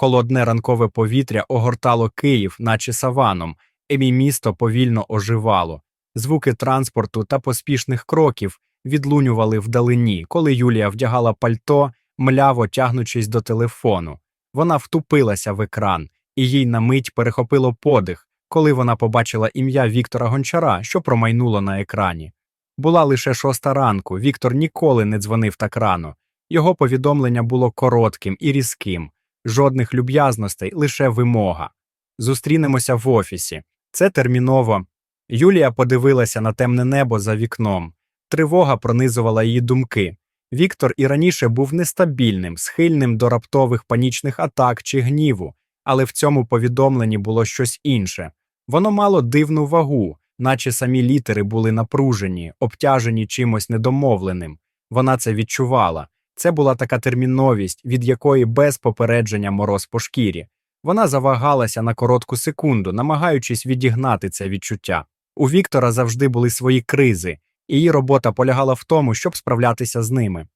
Холодне ранкове повітря огортало Київ, наче саваном, і мій місто повільно оживало. Звуки транспорту та поспішних кроків відлунювали вдалині, коли Юлія вдягала пальто, мляво тягнучись до телефону. Вона втупилася в екран, і їй на мить перехопило подих, коли вона побачила ім'я Віктора Гончара, що промайнуло на екрані. Була лише шоста ранку, Віктор ніколи не дзвонив так рано. Його повідомлення було коротким і різким, жодних люб'язностей, лише вимога. Зустрінемося в офісі. Це терміново. Юлія подивилася на темне небо за вікном. Тривога пронизувала її думки. Віктор і раніше був нестабільним, схильним до раптових панічних атак чи гніву, але в цьому повідомленні було щось інше. Воно мало дивну вагу, наче самі літери були напружені, обтяжені чимось недомовленим. Вона це відчувала. Це була така терміновість, від якої без попередження мороз по шкірі. Вона завагалася на коротку секунду, намагаючись відігнати це відчуття. У Віктора завжди були свої кризи, і її робота полягала в тому, щоб справлятися з ними.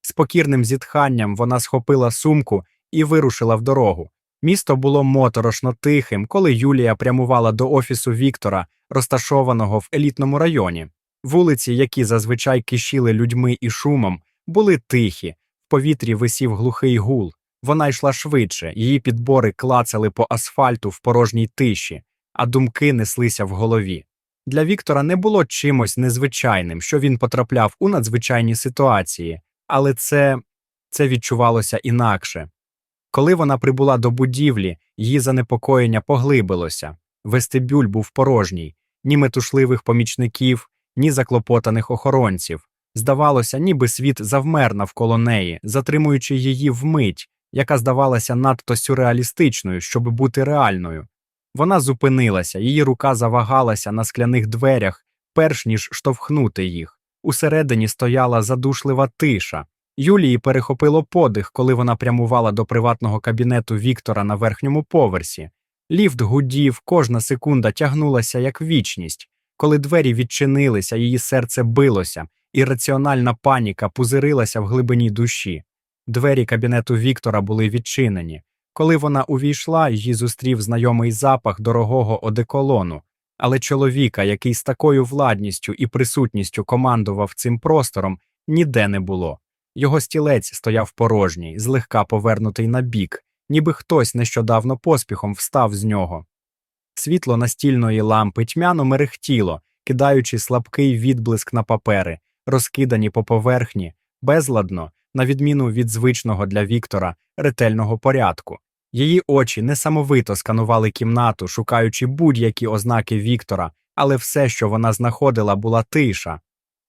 З покірним зітханням вона схопила сумку і вирушила в дорогу. Місто було моторошно тихим, коли Юлія прямувала до офісу Віктора, розташованого в елітному районі. Вулиці, які зазвичай кишіли людьми і шумом, були тихі, в повітрі висів глухий гул. Вона йшла швидше, її підбори клацали по асфальту в порожній тиші, а думки неслися в голові. Для Віктора не було чимось незвичайним, що він потрапляв у надзвичайні ситуації, але це, це відчувалося інакше. Коли вона прибула до будівлі, її занепокоєння поглибилося. Вестибюль був порожній, ні метушливих помічників, ні заклопотаних охоронців. Здавалося, ніби світ завмер навколо неї, затримуючи її вмить, яка здавалася надто сюрреалістичною, щоб бути реальною. Вона зупинилася, її рука завагалася на скляних дверях, перш ніж штовхнути їх. Усередині стояла задушлива тиша. Юлії перехопило подих, коли вона прямувала до приватного кабінету Віктора на верхньому поверсі. Ліфт гудів, кожна секунда тягнулася як вічність. Коли двері відчинилися, її серце билося, і раціональна паніка пузирилася в глибині душі. Двері кабінету Віктора були відчинені. Коли вона увійшла, її зустрів знайомий запах дорогого одеколону, але чоловіка, який з такою владністю і присутністю командував цим простором, ніде не було. Його стілець стояв порожній, злегка повернутий на бік, ніби хтось нещодавно поспіхом встав з нього. Світло настільної лампи тьмяно мерехтіло, кидаючи слабкий відблиск на папери, розкидані по поверхні, безладно, на відміну від звичного для Віктора ретельного порядку. Її очі несамовито сканували кімнату, шукаючи будь-які ознаки Віктора, але все, що вона знаходила, була тиша,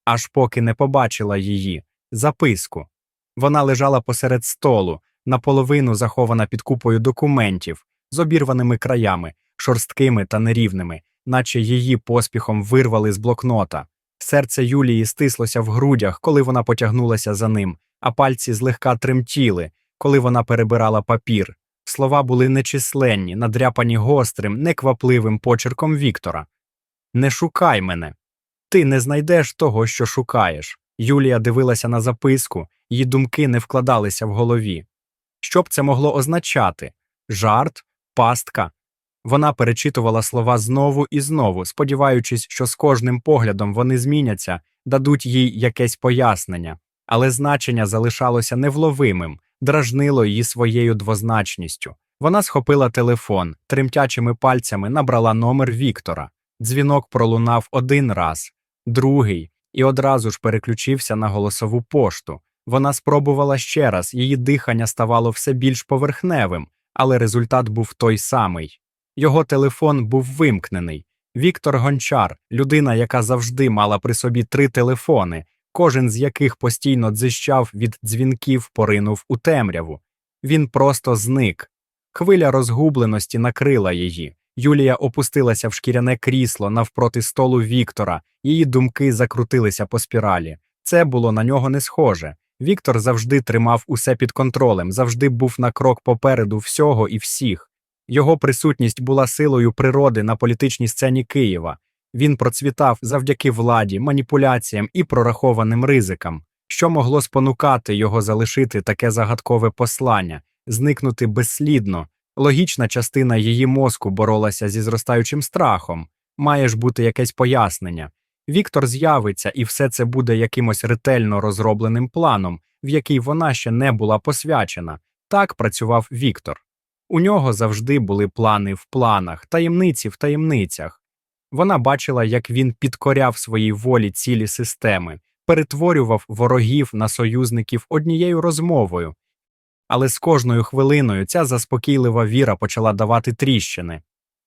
аж поки не побачила її записку. Вона лежала посеред столу, наполовину захована під купою документів, з обірваними краями, шорсткими та нерівними, наче її поспіхом вирвали з блокнота. Серце Юлії стислося в грудях, коли вона потягнулася за ним, а пальці злегка тремтіли, коли вона перебирала папір. Слова були нечисленні, надряпані гострим, неквапливим почерком Віктора. Не шукай мене. Ти не знайдеш того, що шукаєш. Юлія дивилася на записку, її думки не вкладалися в голові. Що б це могло означати? Жарт, пастка. Вона перечитувала слова знову і знову, сподіваючись, що з кожним поглядом вони зміняться, дадуть їй якесь пояснення, але значення залишалося невловимим, дражнило її своєю двозначністю. Вона схопила телефон, тремтячими пальцями набрала номер Віктора. Дзвінок пролунав один раз, другий, і одразу ж переключився на голосову пошту. Вона спробувала ще раз, її дихання ставало все більш поверхневим, але результат був той самий. Його телефон був вимкнений. Віктор Гончар, людина, яка завжди мала при собі три телефони, кожен з яких постійно дзищав від дзвінків, поринув у темряву. Він просто зник. Хвиля розгубленості накрила її. Юлія опустилася в шкіряне крісло навпроти столу Віктора, її думки закрутилися по спіралі. Це було на нього не схоже. Віктор завжди тримав усе під контролем, завжди був на крок попереду всього і всіх. Його присутність була силою природи на політичній сцені Києва. Він процвітав завдяки владі, маніпуляціям і прорахованим ризикам, що могло спонукати його залишити таке загадкове послання, зникнути безслідно. Логічна частина її мозку боролася зі зростаючим страхом. Має ж бути якесь пояснення. Віктор з'явиться, і все це буде якимось ретельно розробленим планом, в який вона ще не була посвячена. Так працював Віктор. У нього завжди були плани в планах, таємниці в таємницях. Вона бачила, як він підкоряв своїй волі цілі системи, перетворював ворогів на союзників однією розмовою. Але з кожною хвилиною ця заспокійлива віра почала давати тріщини.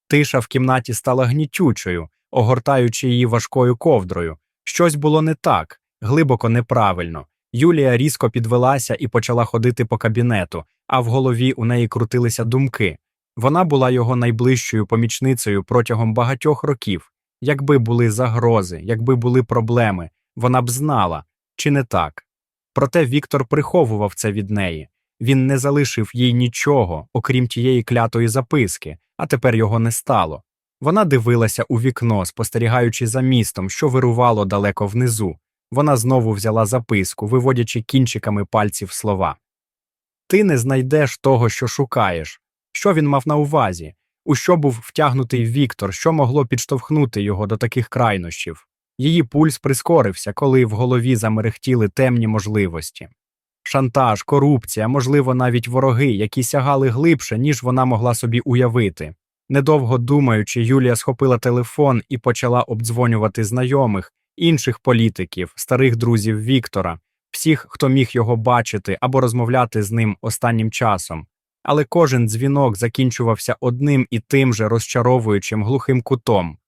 Тиша в кімнаті стала гнітючою, огортаючи її важкою ковдрою. Щось було не так, глибоко неправильно. Юлія різко підвелася і почала ходити по кабінету, а в голові у неї крутилися думки. Вона була його найближчою помічницею протягом багатьох років. Якби були загрози, якби були проблеми, вона б знала, чи не так. Проте Віктор приховував це від неї. Він не залишив їй нічого, окрім тієї клятої записки, а тепер його не стало. Вона дивилася у вікно, спостерігаючи за містом, що вирувало далеко внизу. Вона знову взяла записку, виводячи кінчиками пальців слова. Ти не знайдеш того, що шукаєш. Що він мав на увазі? У що був втягнутий Віктор, що могло підштовхнути його до таких крайнощів? Її пульс прискорився, коли в голові замерехтіли темні можливості. Шантаж, корупція, можливо, навіть вороги, які сягали глибше, ніж вона могла собі уявити. Недовго думаючи, Юлія схопила телефон і почала обдзвонювати знайомих, інших політиків, старих друзів Віктора, всіх, хто міг його бачити або розмовляти з ним останнім часом. Але кожен дзвінок закінчувався одним і тим же розчаровуючим глухим кутом.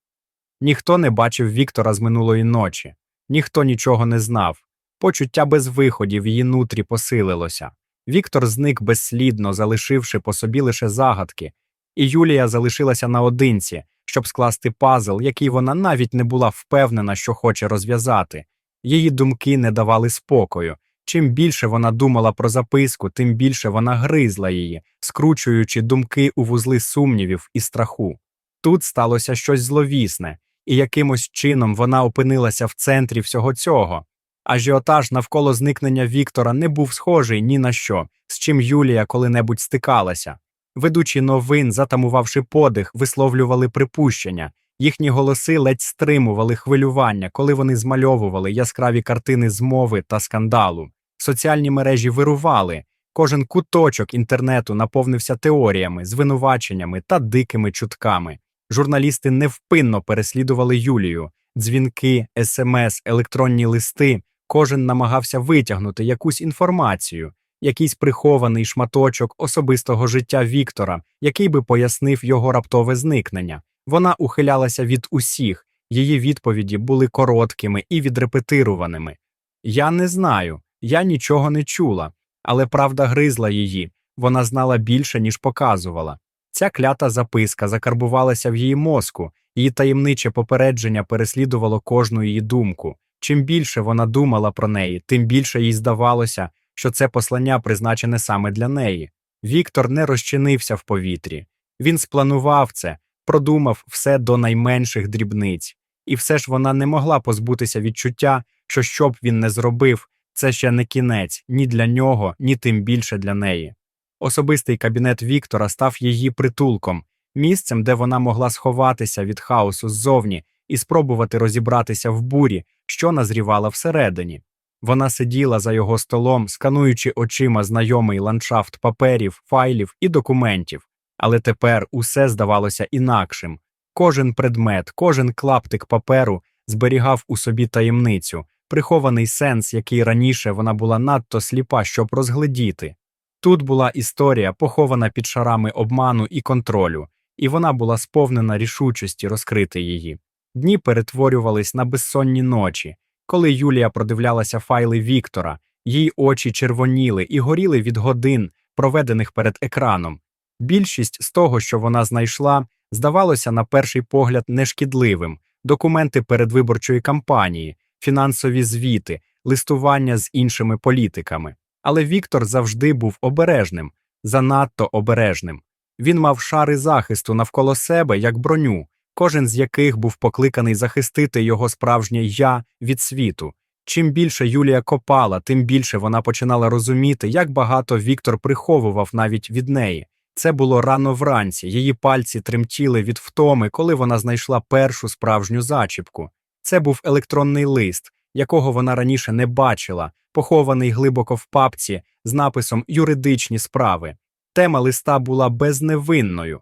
Ніхто не бачив Віктора з минулої ночі, ніхто нічого не знав. Почуття безвиходів в її нутрі посилилося. Віктор зник безслідно, залишивши по собі лише загадки, і Юлія залишилася наодинці, щоб скласти пазл, який вона навіть не була впевнена, що хоче розв'язати. Її думки не давали спокою. Чим більше вона думала про записку, тим більше вона гризла її, скручуючи думки у вузли сумнівів і страху. Тут сталося щось зловісне, і якимось чином вона опинилася в центрі всього цього. Ажіотаж навколо зникнення Віктора не був схожий ні на що, з чим Юлія коли-небудь стикалася. Ведучі новин, затамувавши подих, висловлювали припущення, їхні голоси ледь стримували хвилювання, коли вони змальовували яскраві картини змови та скандалу. Соціальні мережі вирували, кожен куточок інтернету наповнився теоріями, звинуваченнями та дикими чутками. Журналісти невпинно переслідували Юлію, дзвінки, смс, електронні листи. Кожен намагався витягнути якусь інформацію, якийсь прихований шматочок особистого життя Віктора, який би пояснив його раптове зникнення. Вона ухилялася від усіх, її відповіді були короткими і відрепетируваними. Я не знаю, я нічого не чула, але правда гризла її, вона знала більше, ніж показувала. Ця клята записка закарбувалася в її мозку, її таємниче попередження переслідувало кожну її думку. Чим більше вона думала про неї, тим більше їй здавалося, що це послання призначене саме для неї. Віктор не розчинився в повітрі. Він спланував це, продумав все до найменших дрібниць, і все ж вона не могла позбутися відчуття, що що б він не зробив, це ще не кінець ні для нього, ні тим більше для неї. Особистий кабінет Віктора став її притулком, місцем, де вона могла сховатися від хаосу ззовні і спробувати розібратися в бурі, що назрівала всередині. Вона сиділа за його столом, скануючи очима знайомий ландшафт паперів, файлів і документів, але тепер усе здавалося інакшим. Кожен предмет, кожен клаптик паперу зберігав у собі таємницю, прихований сенс, який раніше вона була надто сліпа, щоб розгледіти. Тут була історія, похована під шарами обману і контролю, і вона була сповнена рішучості розкрити її. Дні перетворювались на безсонні ночі. Коли Юлія продивлялася файли Віктора, її очі червоніли і горіли від годин, проведених перед екраном. Більшість з того, що вона знайшла, здавалося на перший погляд нешкідливим документи передвиборчої кампанії, фінансові звіти, листування з іншими політиками. Але Віктор завжди був обережним, занадто обережним. Він мав шари захисту навколо себе як броню, кожен з яких був покликаний захистити його справжнє я від світу. Чим більше Юлія копала, тим більше вона починала розуміти, як багато Віктор приховував навіть від неї. Це було рано вранці, її пальці тремтіли від втоми, коли вона знайшла першу справжню зачіпку. Це був електронний лист, якого вона раніше не бачила, похований глибоко в папці з написом Юридичні справи. Тема листа була безневинною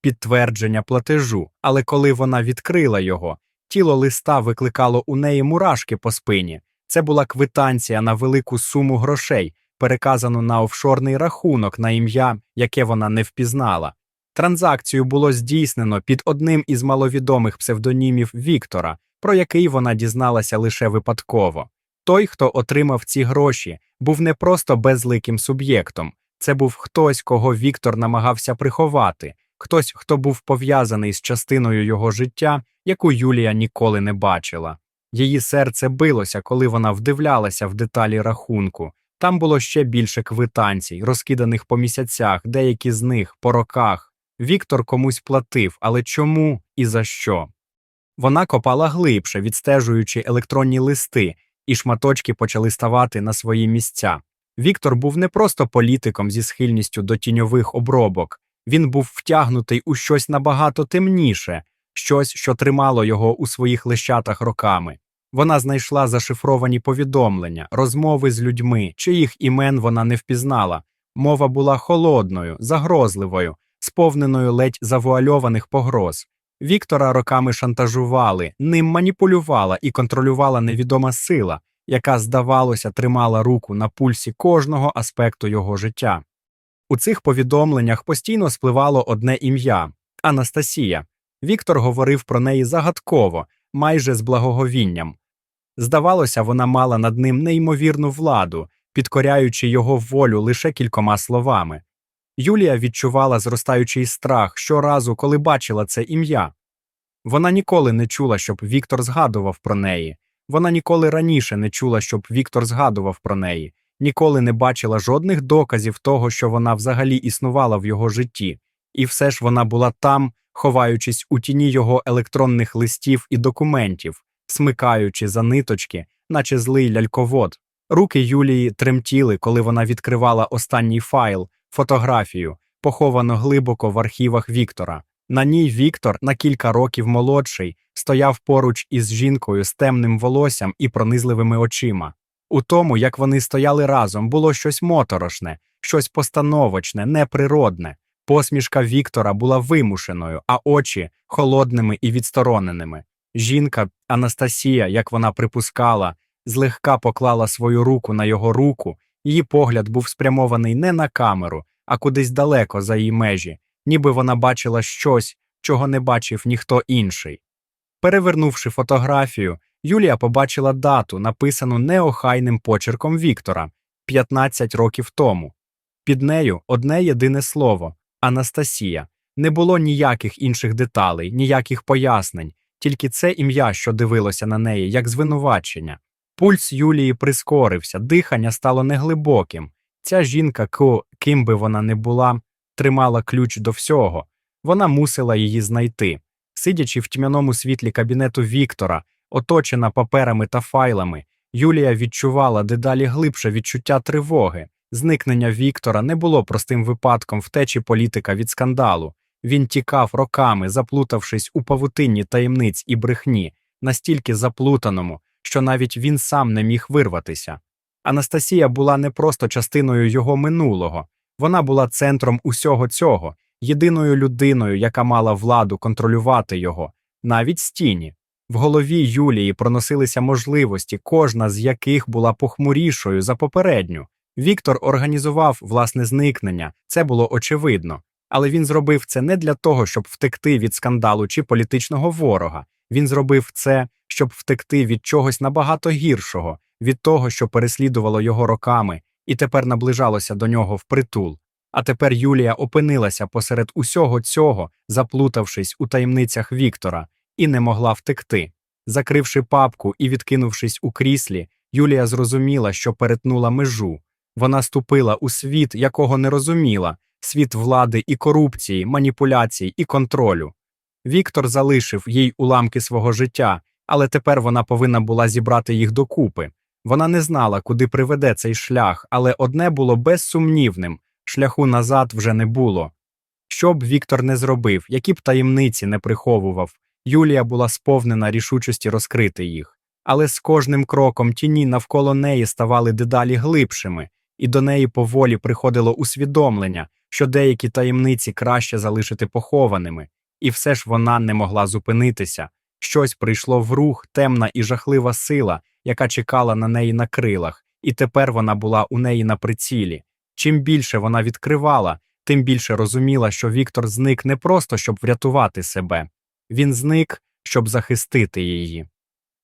підтвердження платежу, але коли вона відкрила його, тіло листа викликало у неї мурашки по спині. Це була квитанція на велику суму грошей, переказану на офшорний рахунок на ім'я, яке вона не впізнала. Транзакцію було здійснено під одним із маловідомих псевдонімів Віктора, про який вона дізналася лише випадково. Той, хто отримав ці гроші, був не просто безликим суб'єктом, це був хтось, кого Віктор намагався приховати, хтось, хто був пов'язаний з частиною його життя, яку Юлія ніколи не бачила. Її серце билося, коли вона вдивлялася в деталі рахунку. Там було ще більше квитанцій, розкиданих по місяцях, деякі з них по роках. Віктор комусь платив, але чому і за що? Вона копала глибше, відстежуючи електронні листи, і шматочки почали ставати на свої місця. Віктор був не просто політиком зі схильністю до тіньових обробок, він був втягнутий у щось набагато темніше, щось, що тримало його у своїх лещатах роками. Вона знайшла зашифровані повідомлення, розмови з людьми, чиїх імен вона не впізнала. Мова була холодною, загрозливою, сповненою ледь завуальованих погроз. Віктора роками шантажували, ним маніпулювала і контролювала невідома сила, яка, здавалося, тримала руку на пульсі кожного аспекту його життя. У цих повідомленнях постійно спливало одне ім'я Анастасія. Віктор говорив про неї загадково, майже з благоговінням. Здавалося, вона мала над ним неймовірну владу, підкоряючи його волю лише кількома словами. Юлія відчувала зростаючий страх щоразу, коли бачила це ім'я. Вона ніколи не чула, щоб Віктор згадував про неї. Вона ніколи раніше не чула, щоб Віктор згадував про неї, ніколи не бачила жодних доказів того, що вона взагалі існувала в його житті, і все ж вона була там, ховаючись у тіні його електронних листів і документів, смикаючи за ниточки, наче злий ляльковод. Руки Юлії тремтіли, коли вона відкривала останній файл, фотографію, поховано глибоко в архівах Віктора. На ній Віктор, на кілька років молодший, стояв поруч із жінкою з темним волоссям і пронизливими очима. У тому, як вони стояли разом, було щось моторошне, щось постановочне, неприродне. Посмішка Віктора була вимушеною, а очі холодними і відстороненими. Жінка, Анастасія, як вона припускала, злегка поклала свою руку на його руку, її погляд був спрямований не на камеру, а кудись далеко за її межі, ніби вона бачила щось, чого не бачив ніхто інший. Перевернувши фотографію, Юлія побачила дату, написану неохайним почерком Віктора 15 років тому. Під нею одне єдине слово Анастасія. Не було ніяких інших деталей, ніяких пояснень, тільки це ім'я, що дивилося на неї, як звинувачення. Пульс Юлії прискорився, дихання стало неглибоким. Ця жінка, ким би вона не була, тримала ключ до всього. Вона мусила її знайти. Сидячи в тьмяному світлі кабінету Віктора, оточена паперами та файлами, Юлія відчувала дедалі глибше відчуття тривоги. Зникнення Віктора не було простим випадком втечі політика від скандалу. Він тікав роками, заплутавшись у павутинні таємниць і брехні, настільки заплутаному, що навіть він сам не міг вирватися. Анастасія була не просто частиною його минулого, вона була центром усього цього, єдиною людиною, яка мала владу контролювати його, навіть стіні. В голові Юлії проносилися можливості, кожна з яких була похмурішою за попередню. Віктор організував власне зникнення, це було очевидно. Але він зробив це не для того, щоб втекти від скандалу чи політичного ворога. Він зробив це, щоб втекти від чогось набагато гіршого, від того, що переслідувало його роками, і тепер наближалося до нього впритул. А тепер Юлія опинилася посеред усього цього, заплутавшись у таємницях Віктора, і не могла втекти. Закривши папку і відкинувшись у кріслі, Юлія зрозуміла, що перетнула межу. Вона ступила у світ, якого не розуміла, світ влади і корупції, маніпуляцій і контролю. Віктор залишив їй уламки свого життя, але тепер вона повинна була зібрати їх докупи. Вона не знала, куди приведе цей шлях, але одне було безсумнівним шляху назад вже не було. Що б Віктор не зробив, які б таємниці не приховував, Юлія була сповнена рішучості розкрити їх. Але з кожним кроком тіні навколо неї ставали дедалі глибшими, і до неї поволі приходило усвідомлення, що деякі таємниці краще залишити похованими, і все ж вона не могла зупинитися. Щось прийшло в рух, темна і жахлива сила, яка чекала на неї на крилах, і тепер вона була у неї на прицілі. Чим більше вона відкривала, тим більше розуміла, що Віктор зник не просто щоб врятувати себе, він зник, щоб захистити її.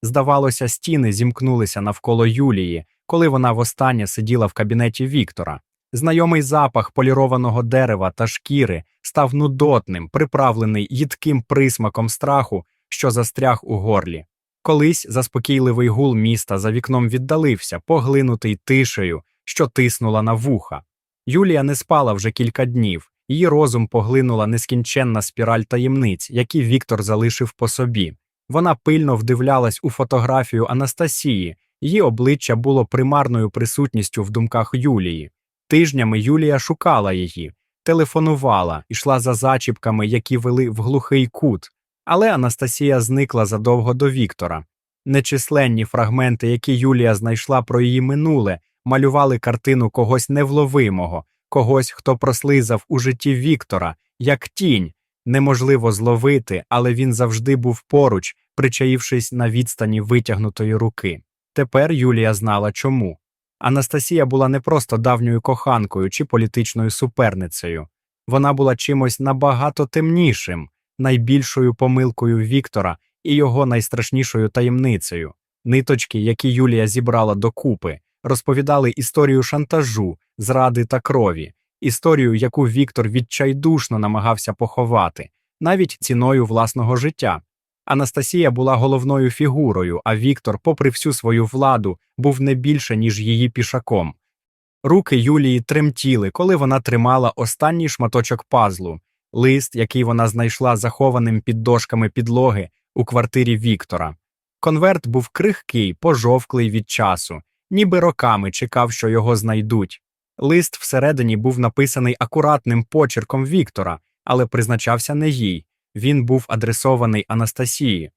Здавалося, стіни зімкнулися навколо Юлії, коли вона востаннє сиділа в кабінеті Віктора. Знайомий запах полірованого дерева та шкіри став нудотним, приправлений їдким присмаком страху, що застряг у горлі. Колись заспокійливий гул міста за вікном віддалився, поглинутий тишею, що тиснула на вуха. Юлія не спала вже кілька днів, її розум поглинула нескінченна спіраль таємниць, які Віктор залишив по собі. Вона пильно вдивлялась у фотографію Анастасії, її обличчя було примарною присутністю в думках Юлії. Тижнями Юлія шукала її, телефонувала, йшла за зачіпками, які вели в глухий кут. Але Анастасія зникла задовго до Віктора. Нечисленні фрагменти, які Юлія знайшла про її минуле, малювали картину когось невловимого, когось, хто прослизав у житті Віктора, як тінь. Неможливо зловити, але він завжди був поруч, причаївшись на відстані витягнутої руки. Тепер Юлія знала чому. Анастасія була не просто давньою коханкою чи політичною суперницею, вона була чимось набагато темнішим, найбільшою помилкою Віктора і його найстрашнішою таємницею. Ниточки, які Юлія зібрала докупи, розповідали історію шантажу, зради та крові, історію, яку Віктор відчайдушно намагався поховати, навіть ціною власного життя. Анастасія була головною фігурою, а Віктор, попри всю свою владу, був не більше, ніж її пішаком. Руки Юлії тремтіли, коли вона тримала останній шматочок пазлу, лист, який вона знайшла захованим під дошками підлоги у квартирі Віктора. Конверт був крихкий, пожовклий від часу, ніби роками чекав, що його знайдуть. Лист всередині був написаний акуратним почерком Віктора, але призначався не їй. Він був адресований Анастасії.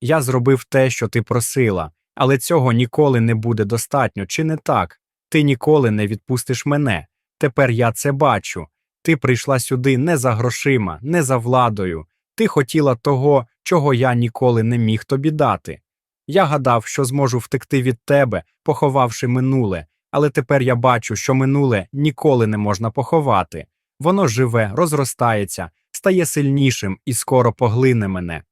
Я зробив те, що ти просила, але цього ніколи не буде достатньо, чи не так? Ти ніколи не відпустиш мене. Тепер я це бачу. Ти прийшла сюди не за грошима, не за владою. Ти хотіла того, чого я ніколи не міг тобі дати. Я гадав, що зможу втекти від тебе, поховавши минуле, але тепер я бачу, що минуле ніколи не можна поховати. Воно живе, розростається, стає сильнішим і скоро поглине мене.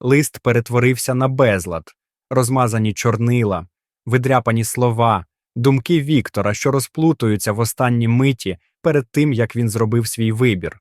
Лист перетворився на безлад, розмазані чорнила, видряпані слова, думки Віктора, що розплутуються в останній миті перед тим, як він зробив свій вибір.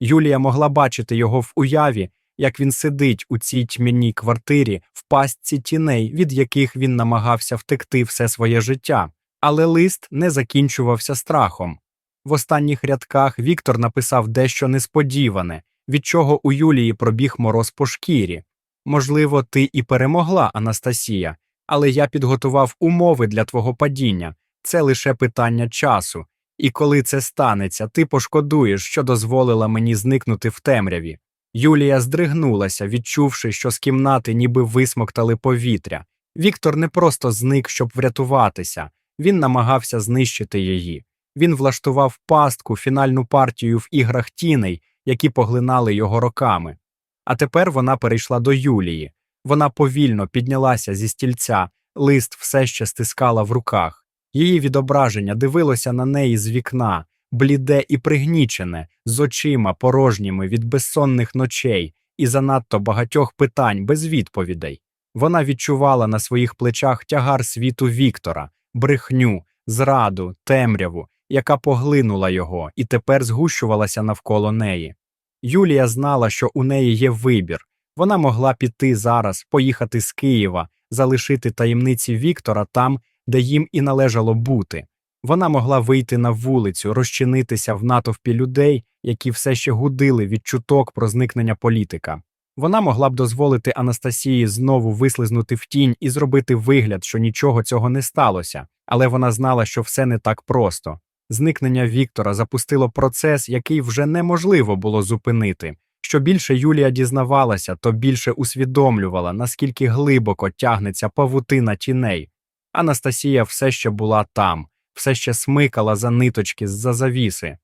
Юлія могла бачити його в уяві, як він сидить у цій тьмяній квартирі в пастці тіней, від яких він намагався втекти все своє життя, але лист не закінчувався страхом. В останніх рядках Віктор написав дещо несподіване, від чого у Юлії пробіг мороз по шкірі. Можливо, ти і перемогла, Анастасія, але я підготував умови для твого падіння. Це лише питання часу. І коли це станеться, ти пошкодуєш, що дозволила мені зникнути в темряві. Юлія здригнулася, відчувши, що з кімнати ніби висмоктали повітря. Віктор не просто зник, щоб врятуватися, він намагався знищити її. Він влаштував пастку, фінальну партію в іграх тіней, які поглинали його роками. А тепер вона перейшла до Юлії. Вона повільно піднялася зі стільця, лист все ще стискала в руках. Її відображення дивилося на неї з вікна, бліде і пригнічене, з очима порожніми від безсонних ночей і занадто багатьох питань без відповідей. Вона відчувала на своїх плечах тягар світу Віктора, брехню, зраду, темряву, яка поглинула його і тепер згущувалася навколо неї. Юлія знала, що у неї є вибір. Вона могла піти зараз, поїхати з Києва, залишити таємниці Віктора там, де їм і належало бути. Вона могла вийти на вулицю, розчинитися в натовпі людей, які все ще гудили від чуток про зникнення політика. Вона могла б дозволити Анастасії знову вислизнути в тінь і зробити вигляд, що нічого цього не сталося, але вона знала, що все не так просто. Зникнення Віктора запустило процес, який вже неможливо було зупинити. Що більше Юлія дізнавалася, то більше усвідомлювала, наскільки глибоко тягнеться павутина тіней. Анастасія все ще була там, все ще смикала за ниточки з-за завіси.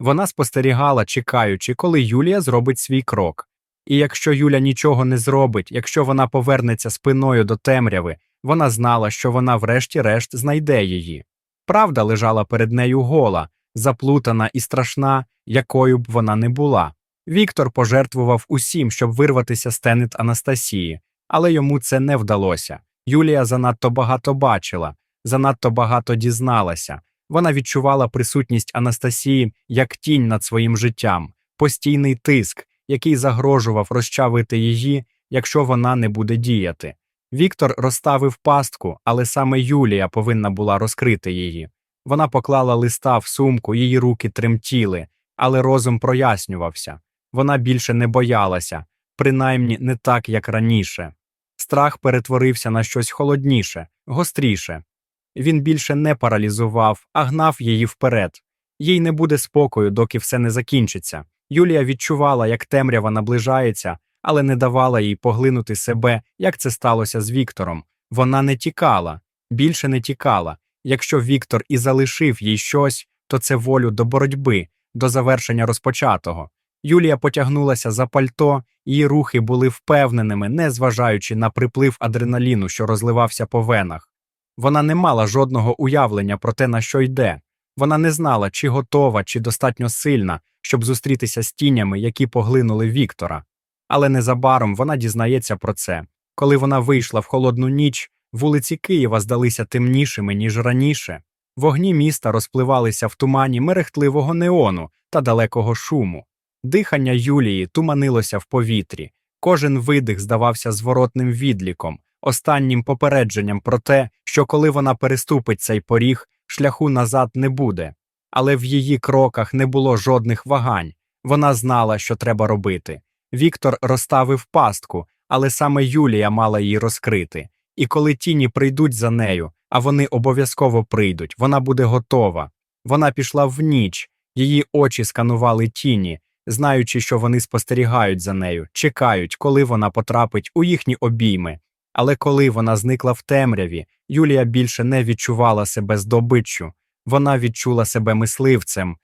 Вона спостерігала, чекаючи, коли Юлія зробить свій крок. І якщо Юля нічого не зробить, якщо вона повернеться спиною до темряви, вона знала, що вона врешті-решт знайде її. Правда лежала перед нею гола, заплутана і страшна, якою б вона не була. Віктор пожертвував усім, щоб вирватися з тенет Анастасії, але йому це не вдалося. Юлія занадто багато бачила, занадто багато дізналася. Вона відчувала присутність Анастасії як тінь над своїм життям, постійний тиск, який загрожував розчавити її, якщо вона не буде діяти. Віктор розставив пастку, але саме Юлія повинна була розкрити її. Вона поклала листа в сумку, її руки тремтіли, але розум прояснювався. Вона більше не боялася, принаймні не так, як раніше. Страх перетворився на щось холодніше, гостріше. Він більше не паралізував, а гнав її вперед. Їй не буде спокою, доки все не закінчиться. Юлія відчувала, як темрява наближається, але не давала їй поглинути себе, як це сталося з Віктором. Вона не тікала, більше не тікала. Якщо Віктор і залишив їй щось, то це волю до боротьби, до завершення розпочатого. Юлія потягнулася за пальто, її рухи були впевненими, не зважаючи на приплив адреналіну, що розливався по венах. Вона не мала жодного уявлення про те, на що йде. Вона не знала, чи готова, чи достатньо сильна, щоб зустрітися з тінями, які поглинули Віктора. Але незабаром вона дізнається про це. Коли вона вийшла в холодну ніч, вулиці Києва здалися темнішими, ніж раніше. Вогні міста розпливалися в тумані мерехтливого неону та далекого шуму. Дихання Юлії туманилося в повітрі, кожен видих здавався зворотним відліком, останнім попередженням про те, що коли вона переступить цей поріг, шляху назад не буде. Але в її кроках не було жодних вагань. Вона знала, що треба робити. Віктор розставив пастку, але саме Юлія мала її розкрити. І коли тіні прийдуть за нею, а вони обов'язково прийдуть, вона буде готова. Вона пішла в ніч, її очі сканували тіні, знаючи, що вони спостерігають за нею, чекають, коли вона потрапить у їхні обійми. Але коли вона зникла в темряві, Юлія більше не відчувала себе здобиччю. Вона відчула себе мисливцем,